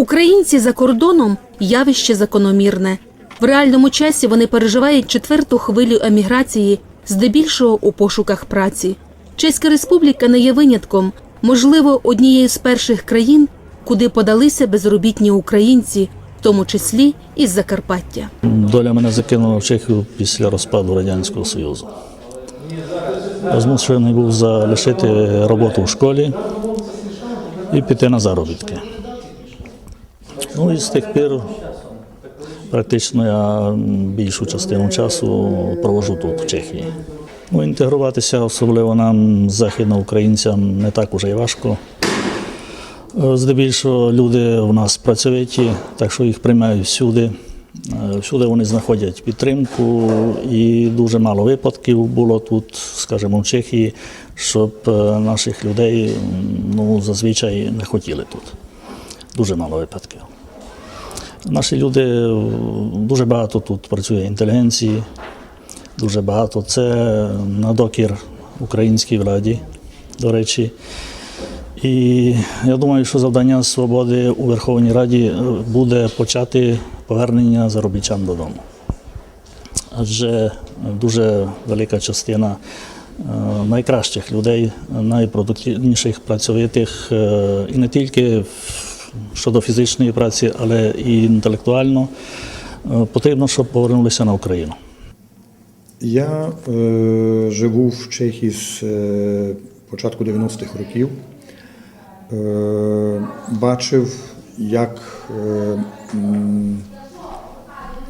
Українці за кордоном явище закономірне. В реальному часі вони переживають четверту хвилю еміграції, здебільшого у пошуках праці. Чеська республіка не є винятком, можливо, однією з перших країн, куди подалися безробітні українці, в тому числі із Закарпаття. Доля мене закинула в Чехію після розпаду Радянського Союзу. Змушений був залишити роботу в школі і піти на заробітки. Ну і з тих пір практично я більшу частину часу провожу тут, в Чехії. Ну, інтегруватися, особливо нам, західноукраїнцям, не так уже й важко. Е, Здебільшого люди у нас працьовиті, так що їх приймають всюди. Е, Всюди вони знаходять підтримку, і дуже мало випадків було тут, скажімо, в Чехії, щоб е, наших людей ну, зазвичай не хотіли тут. Дуже мало випадків. Наші люди дуже багато тут працює інтелігенції, дуже багато. Це на докір українській владі, до речі. І я думаю, що завдання свободи у Верховній Раді е, буде почати повернення заробітчан додому. Адже дуже велика частина е, найкращих людей, найпродуктивніших, працьовитих е, і не тільки в- щодо фізичної праці, але і інтелектуально, е, потрібно, щоб повернулися на Україну. Я е, живу в Чехії з е, початку 90-х років. Е, бачив, як, е,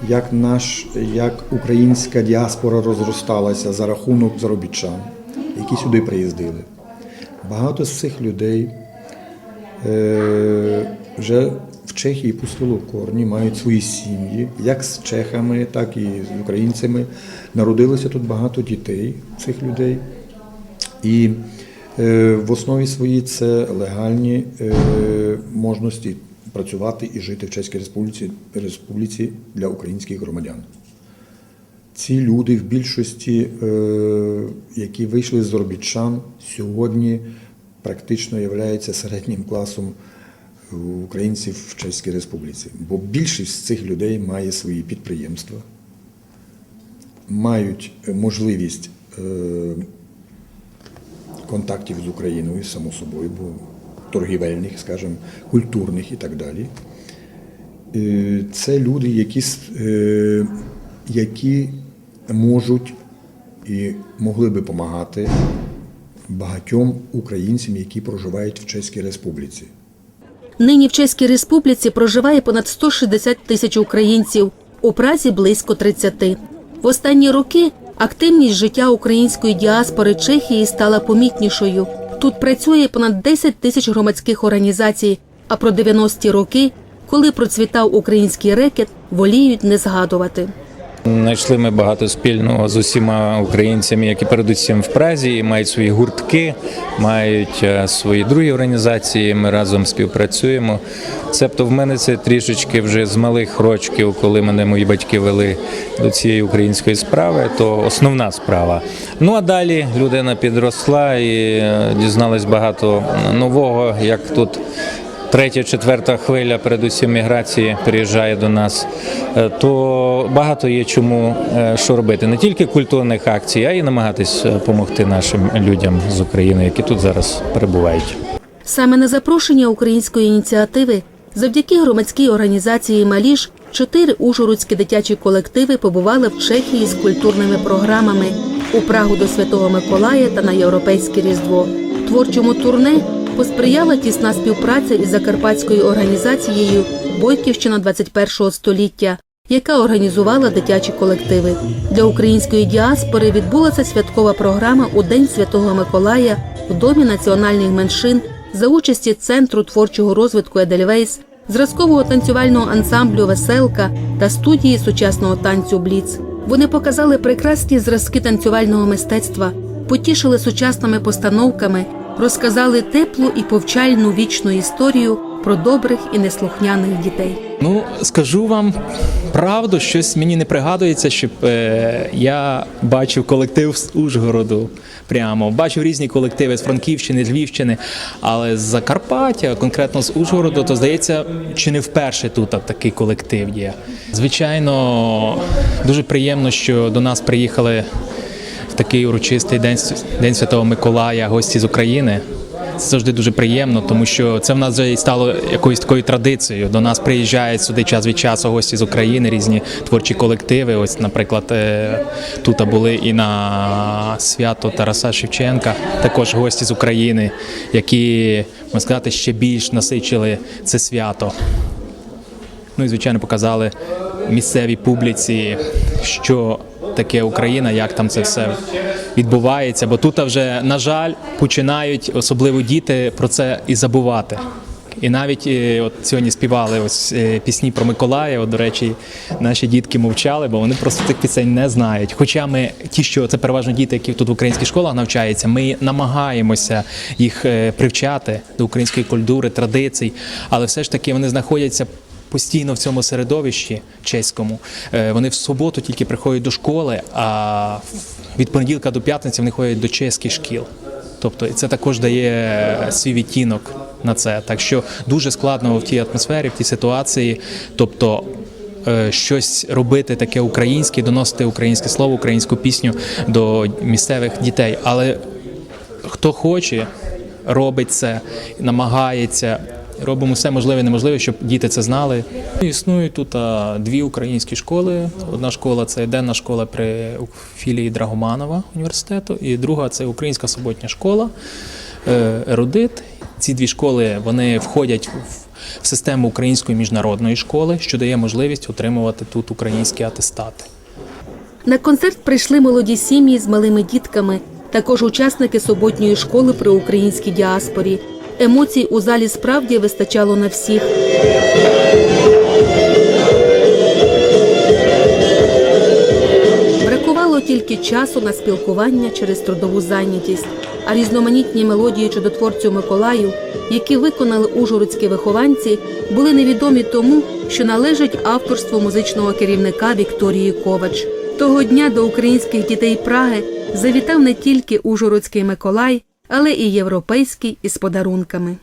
як, наш, як українська діаспора розросталася за рахунок заробітчан, які сюди приїздили. Багато з цих людей вже в Чехії пустило корні, мають свої сім'ї, як з чехами, так і з українцями. Народилося тут багато дітей цих людей. І е, в основі своїй це легальні е, можливості працювати і жити в Чеській Республіці, Республіці для українських громадян. Ці люди в більшості, е, які вийшли з заробітчан, сьогодні практично являються середнім класом українців в Чеській Республіці. Бо більшість з цих людей має свої підприємства, мають можливість е, контактів з Україною, само собою, бо торгівельних, скажімо, культурних і так далі. Е, Це люди, які, е, які можуть і могли би допомагати багатьом українцям, які проживають в Чеській Республіці. Нині в Чеській Республіці проживає понад 160 тисяч українців, у Празі близько 30. В останні роки активність життя української діаспори Чехії стала помітнішою. Тут працює понад 10 тисяч громадських організацій, а про 90-ті роки, коли процвітав український рекет, воліють не згадувати. Знайшли ми багато спільного з усіма українцями, які передусім в Празі, і мають свої гуртки, мають е, свої другі організації. Ми разом співпрацюємо. Цебто в мене це трішечки вже з малих рочків, коли мене мої батьки вели до цієї української справи, то основна справа. Ну а далі людина підросла і е, дізналась багато нового, як тут. Третя, четверта хвиля, передусім міграції приїжджає до нас, е, то багато є чому е, що робити. Не тільки культурних акцій, а й намагатись допомогти нашим людям з України, які тут зараз перебувають. Саме на запрошення української ініціативи, завдяки громадській організації Маліж, чотири ужгородські дитячі колективи побували в Чехії з культурними програмами у Прагу до Святого Миколая та на Європейське Різдво. Творчому турне посприяла тісна співпраця із закарпатською організацією Бойківщина 21-го століття, яка організувала дитячі колективи. Для української діаспори відбулася святкова програма у День Святого Миколая в Домі національних меншин за участі Центру творчого розвитку Едельвейс, зразкового танцювального ансамблю Веселка та студії сучасного танцю Бліц. Вони показали прекрасні зразки танцювального мистецтва, потішили сучасними постановками, розказали теплу і повчальну вічну історію про добрих і неслухняних дітей. Ну, скажу вам правду, щось мені не пригадується, щоб е, я бачив колектив з Ужгороду прямо. Бачив різні колективи з Франківщини, з Львівщини, але з Закарпаття, конкретно з Ужгороду, то здається, чи не вперше тут такий колектив є. Звичайно, дуже приємно, що до нас приїхали такий урочистий день, день Святого Миколая гості з України. Це завжди дуже приємно, тому що це в нас вже і стало якоюсь такою традицією. До нас приїжджають сюди час від часу гості з України, різні творчі колективи. Ось, наприклад, е, тут були і на свято Тараса Шевченка, також гості з України, які можна сказати ще більш насичили це свято. Ну і звичайно показали місцевій публіці, що таке Україна, як там це все відбувається. Бо тут вже, на жаль, починають особливо діти про це і забувати. І навіть е, от сьогодні співали ось е, пісні про Миколая. От, до речі, наші дітки мовчали, бо вони просто цих пісень не знають. Хоча ми, ті, що це переважно діти, які тут в українських школах навчаються, ми намагаємося їх е, привчати до української культури, традицій, але все ж таки вони знаходяться постійно в цьому середовищі чеському. Е, Вони в суботу тільки приходять до школи, а від понеділка до п'ятниці вони ходять до чеських шкіл. Тобто це також дає свій відтінок на це. Так що дуже складно в тій атмосфері, в тій ситуації. Тобто е, щось робити таке українське, доносити українське слово, українську пісню до місцевих дітей. Але хто хоче, робить це, намагається. Робимо все можливе і неможливе, щоб діти це знали. Існують тут дві українські школи. Одна школа це денна школа при філії Драгоманова університету, і друга це українська суботня школа е, Ерудит. Ці дві школи вони входять в систему української міжнародної школи, що дає можливість отримувати тут українські атестати. На концерт прийшли молоді сім'ї з малими дітками, також учасники суботньої школи при українській діаспорі. Емоцій у залі справді вистачало на всіх. Бракувало тільки часу на спілкування через трудову зайнятість, а різноманітні мелодії чудотворцю Миколаю, які виконали ужгородські вихованці, були невідомі тому, що належать авторству музичного керівника Вікторії Ковач. Того дня до українських дітей Праги завітав не тільки ужгородський Миколай, але і європейський із подарунками.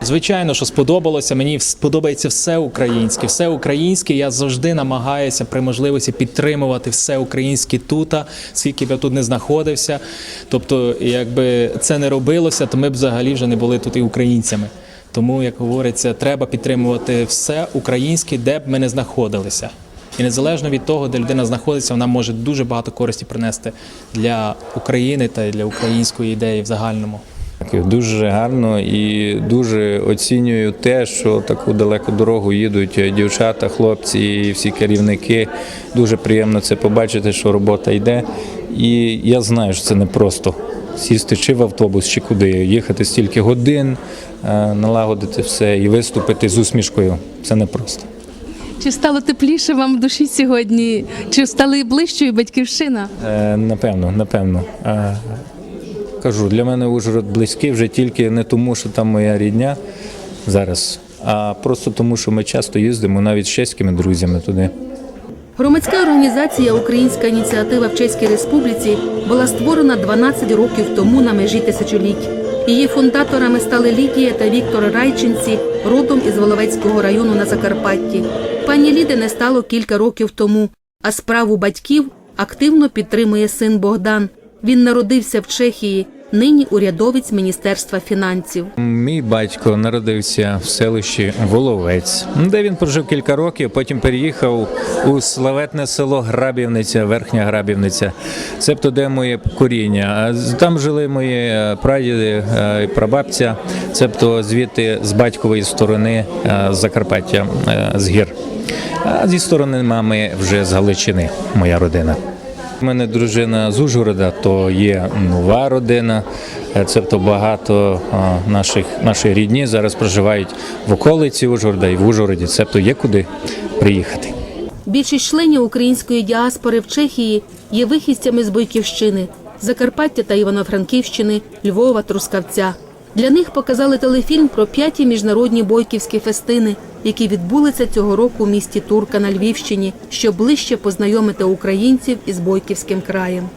Звичайно, що сподобалося. Мені сподобається все українське. Все українське. Я завжди намагаюся при можливості підтримувати все українське тут, скільки б я тут не знаходився. Тобто, якби це не робилося, то ми б взагалі вже не були тут і українцями. Тому, як говориться, треба підтримувати все українське, де б ми не знаходилися. І незалежно від того, де людина знаходиться, вона може дуже багато користі принести для України та для української ідеї в загальному. Дуже гарно і дуже оцінюю те, що таку далеку дорогу їдуть дівчата, хлопці і всі керівники. Дуже приємно це побачити, що робота йде. І я знаю, що це не просто сісти чи в автобус, чи куди, їхати стільки годин, е, налагодити все і виступити з усмішкою. Це не просто. Чи стало тепліше вам в душі сьогодні? Чи стали ближчою батьківщина? Е, Напевно, напевно. Е, Кажу, для мене Ужгород близький вже тільки не тому, що там моя рідня зараз, а просто тому, що ми часто їздимо навіть з чеськими друзями туди. Громадська організація Українська ініціатива в Чеській Республіці була створена 12 років тому на межі тисячоліть. Її фундаторами стали Лідія та Віктор Райчинці, родом із Воловецького району на Закарпатті. Пані Ліди не стало кілька років тому, а справу батьків активно підтримує син Богдан. Він народився в Чехії, нині урядовець Міністерства фінансів. Мій батько народився в селищі Воловець, де він прожив кілька років. Потім переїхав у славетне село Грабівниця, Верхня Грабівниця. Цебто, де моє коріння. Там жили мої е, прадіди е, і прабабця, цебто звідти з батькової сторони е, Закарпаття з гір. А зі сторони мами вже з Галичини, моя родина. У мене дружина з Ужгорода, то є нова родина, е, цебто багато наших нашої рідні зараз проживають в околиці Ужгорода і в Ужгороді, цебто є куди приїхати. Більшість членів української діаспори в Чехії є вихідцями з Бойківщини, Закарпаття та Івано-Франківщини, Львова, Трускавця. Для них показали телефільм про п'яті міжнародні бойківські фестини, які відбулися цього року в місті Турка на Львівщині, щоб ближче познайомити українців із бойківським краєм.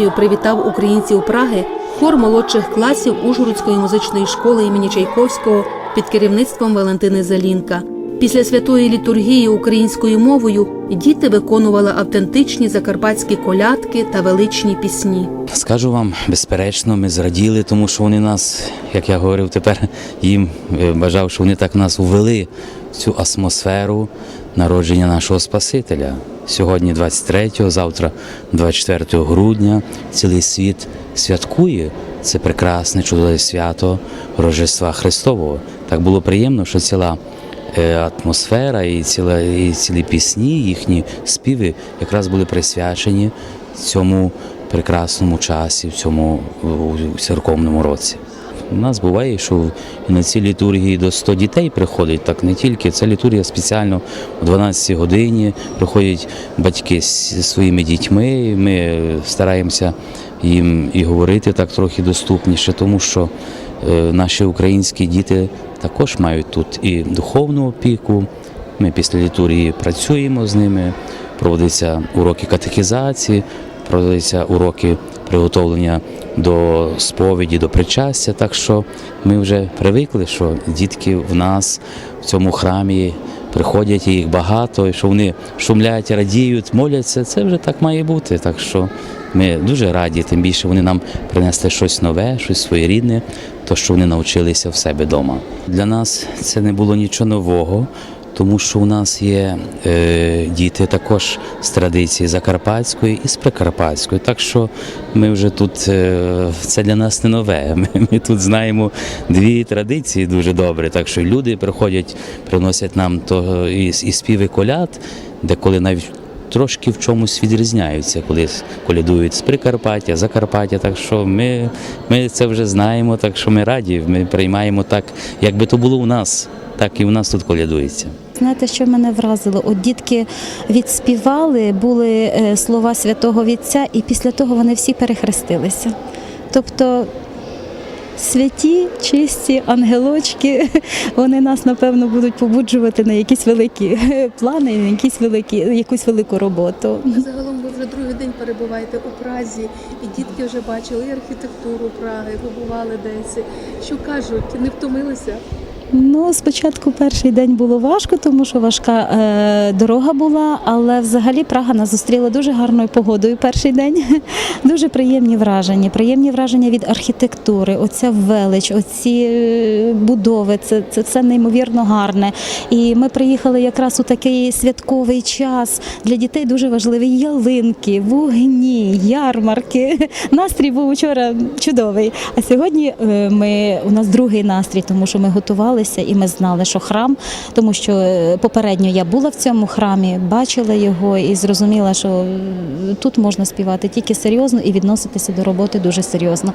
Різдвяною привітав українців Праги хор молодших класів Ужгородської музичної школи імені Чайковського під керівництвом Валентини Залінка. Після святої літургії українською мовою діти виконували автентичні закарпатські колядки та величні пісні. Скажу вам, безперечно, ми зраділи, тому що вони нас, як я говорив, тепер їм е, бажав, що вони так нас увели в цю атмосферу народження нашого Спасителя. Сьогодні 23-го, завтра 24 грудня. Цілий світ святкує це прекрасне чудове свято Рождества Христового. Так було приємно, що ціла е, атмосфера і, ціла, і цілі пісні, їхні співи якраз були присвячені цьому прекрасному часі, в цьому церковному році. У нас буває, що на ці літургії до 100 дітей приходить, так не тільки. Ця літургія спеціально о 12 годині приходять батьки з своїми дітьми. Ми стараємося їм і говорити так трохи доступніше, тому що е, наші українські діти також мають тут і духовну опіку. Ми після літургії працюємо з ними, проводяться уроки катехізації, проводяться уроки приготовлення до сповіді, до причастя. Так що ми вже привикли, що дітки в нас в цьому храмі приходять, і їх багато, і що вони шумлять, радіють, моляться. Це вже так має бути. Так що ми дуже раді, тим більше вони нам принесли щось нове, щось своєрідне, то що вони навчилися в себе вдома. Для нас це не було нічого нового. Тому що у нас є е, діти також з традиції закарпатської і з прикарпатської. Так що ми вже тут е, це для нас не нове. Ми, ми тут знаємо дві традиції дуже добре. Так що люди приходять, приносять нам то і, і співи коляд, де коли навіть трошки в чомусь відрізняються, коли колядують з Прикарпаття, Закарпаття. Так що ми, ми це вже знаємо, так що ми раді. Ми приймаємо так, якби то було у нас, так і у нас тут колядується. Знаєте, що мене вразило? От дітки відспівали, були е, слова святого Вітця, і після того вони всі перехрестилися. Тобто святі, чисті ангелочки, вони нас, напевно, будуть побуджувати на якісь великі плани, на якісь великі, якусь велику роботу. Загалом ви вже другий день перебуваєте у Празі, і дітки вже бачили і архітектуру Праги, побували десь. Що кажуть, не втомилися? Ну, спочатку перший день було важко, тому що важка е, дорога була, але взагалі Прага нас зустріла дуже гарною погодою перший день. Дуже приємні враження. Приємні враження від архітектури, оця велич, оці е, будови, це, це все неймовірно гарне. І ми приїхали якраз у такий святковий час. Для дітей дуже важливі ялинки, вогні, ярмарки. Настрій був вчора чудовий. А сьогодні е, ми у нас другий настрій, тому що ми готувалися і ми знали, що храм, тому що е, попередньо я була в цьому храмі, бачила його і зрозуміла, що тут можна співати тільки серйозно і відноситися до роботи дуже серйозно.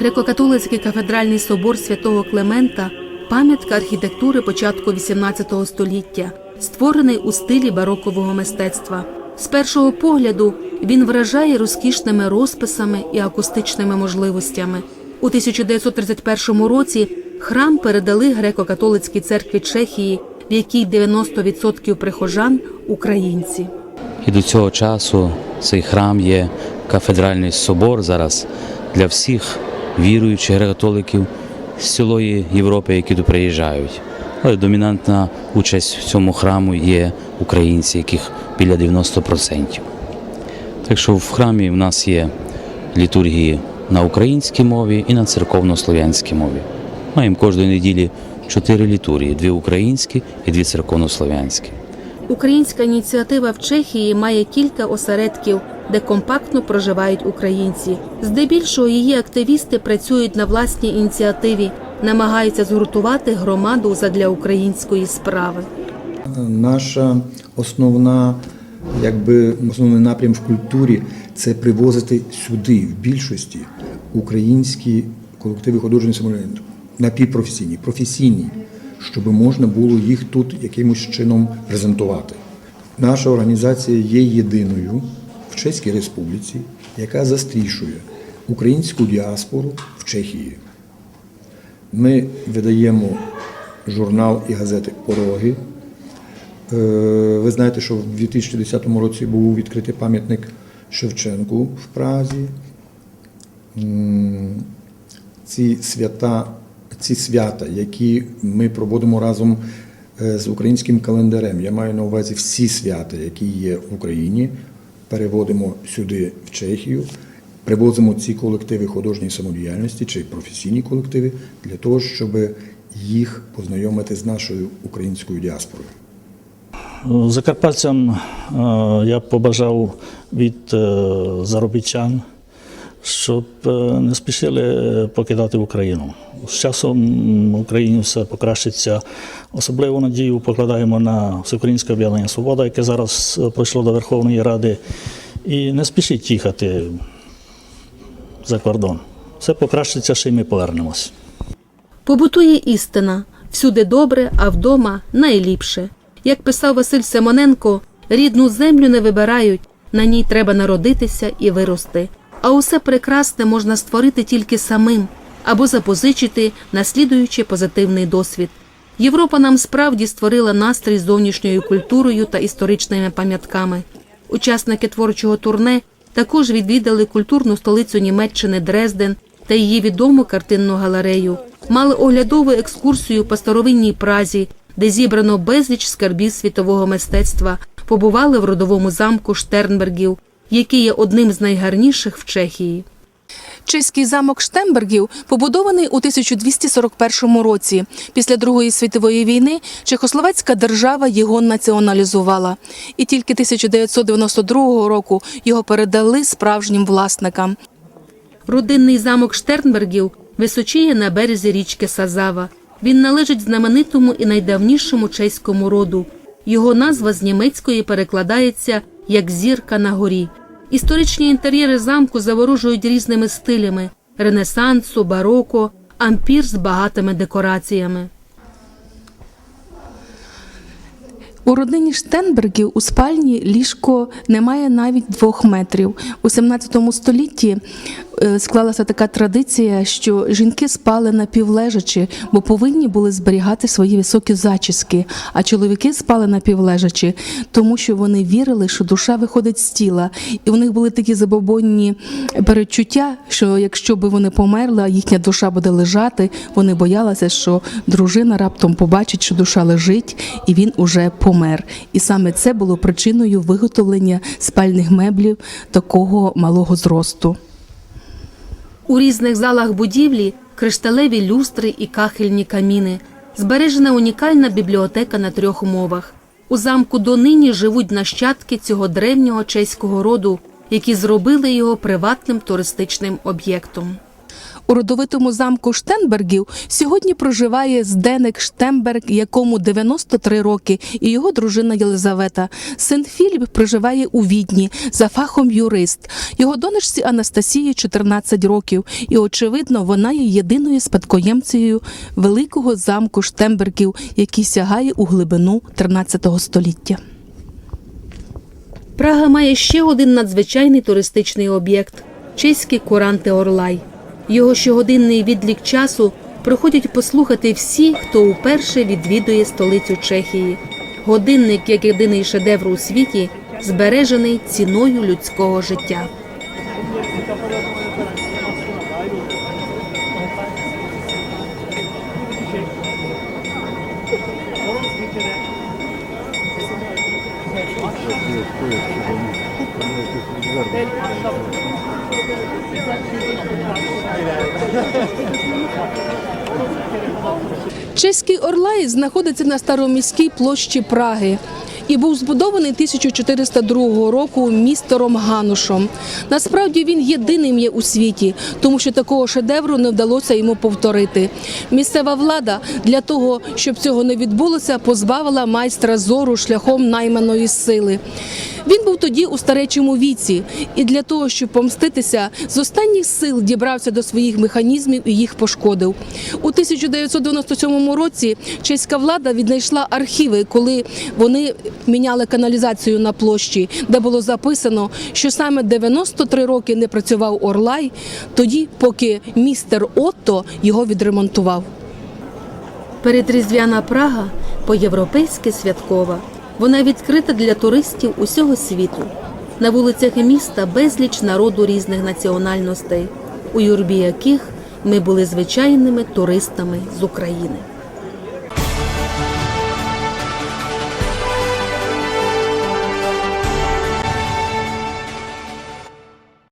Греко-католицький кафедральний собор святого Клемента пам'ятка архітектури початку XVIII століття, створений у стилі барокового мистецтва. З першого погляду він вражає розкішними розписами і акустичними можливостями. У 1931 році храм передали греко-католицькій церкві Чехії, в якій 90% прихожан українці. І до цього часу цей храм є кафедральний собор зараз для всіх віруючих греко-католиків з цілої Європи, які тут приїжджають. Але домінантна участь в цьому храму є українці, яких біля 90%. Так що в храмі в нас є літургії на українській мові і на церковно-слов'янській мові. Маємо кожної неділі чотири літургії: дві українські і дві церковно-слов'янські. Українська ініціатива в Чехії має кілька осередків, де компактно проживають українці. Здебільшого її активісти працюють на власній ініціативі, намагаються згуртувати громаду задля української справи. Наша основна, якби основний напрям в культурі це привозити сюди в більшості українські колективи художньої самоврядування, напівпрофесійні, професійні, щоб можна було їх тут якимось чином презентувати. Наша організація є єдиною в Чеській Республіці, яка застрішує українську діаспору в Чехії. Ми видаємо журнал і газети Пороги. Е, Ви знаєте, що в 2010 році був відкритий пам'ятник Шевченку в Празі. Ці свята, ці свята, які ми проводимо разом е, з українським календарем. Я маю на увазі всі свята, які є в Україні, переводимо сюди в Чехію, привозимо ці колективи художньої самодіяльності чи професійні колективи для того, щоб їх познайомити з нашою українською діаспорою. Закарпатцям е, я побажав від е, заробітчан, щоб е, не спішили покидати Україну. З часом в Україні все покращиться. Особливу надію покладаємо на Всеукраїнське об'єднання Свобода, яке зараз е, пройшло до Верховної Ради. І не спішіть їхати за кордон. Все покращиться, ще й ми повернемось. Побутує істина всюди добре, а вдома найліпше. Як писав Василь Семоненко, рідну землю не вибирають, на ній треба народитися і вирости. А усе прекрасне можна створити тільки самим або запозичити, наслідуючи позитивний досвід. Європа нам справді створила настрій зовнішньою культурою та історичними пам'ятками. Учасники творчого турне також відвідали культурну столицю Німеччини Дрезден та її відому картинну галерею. Мали оглядову екскурсію по старовинній Празі, де зібрано безліч скарбів світового мистецтва, побували в родовому замку Штернбергів, який є одним з найгарніших в Чехії. Чеський замок Штембергів побудований у 1241 році. Після Другої світової війни Чехословацька держава його націоналізувала. І тільки 1992 року його передали справжнім власникам. Родинний замок Штернбергів височіє на березі річки Сазава. Він належить знаменитому і найдавнішому чеському роду. Його назва з німецької перекладається як зірка на горі. Історичні інтер'єри замку заворожують різними стилями ренесансу, бароко, ампір з багатими декораціями. У родині Штенбергів у спальні ліжко не має навіть двох метрів. У 17 столітті е, склалася така традиція, що жінки спали напівлежачи, бо повинні були зберігати свої високі зачіски, а чоловіки спали напівлежачи, тому що вони вірили, що душа виходить з тіла. І у них були такі забобонні передчуття, що якщо би вони померли, їхня душа буде лежати, вони боялися, що дружина раптом побачить, що душа лежить, і він уже помер. І саме це було причиною виготовлення спальних меблів такого малого зросту. У різних залах будівлі кришталеві люстри і кахельні каміни. Збережена унікальна бібліотека на трьох мовах. У замку донині живуть нащадки цього древнього чеського роду, які зробили його приватним туристичним об'єктом. У родовитому замку Штенбергів сьогодні проживає Зденек Штемберг, якому 93 роки, і його дружина Єлизавета. Син Філіп проживає у Відні за фахом юрист. Його донечці Анастасії 14 років, і очевидно, вона є єдиною спадкоємцею великого замку Штембергів, який сягає у глибину 13 століття. Прага має ще один надзвичайний туристичний об'єкт чеський куранти Орлай. Його щогодинний відлік часу проходять послухати всі, хто уперше відвідує столицю Чехії. Годинник, як єдиний шедевр у світі, збережений ціною людського життя. Чеський Орлай знаходиться на староміській площі Праги і був збудований 1402 року містером Ганушом. Насправді він єдиним є у світі, тому що такого шедевру не вдалося йому повторити. Місцева влада для того, щоб цього не відбулося, позбавила майстра зору шляхом найманої сили. Він був тоді у старечому віці, і для того, щоб помститися, з останніх сил дібрався до своїх механізмів і їх пошкодив. У 1997 році чеська влада віднайшла архіви, коли вони міняли каналізацію на площі, де було записано, що саме 93 роки не працював Орлай, тоді, поки містер Отто його відремонтував. Передріздвяна Прага по-європейськи святкова. Вона відкрита для туристів усього світу. На вулицях міста безліч народу різних національностей, у юрбі яких ми були звичайними туристами з України.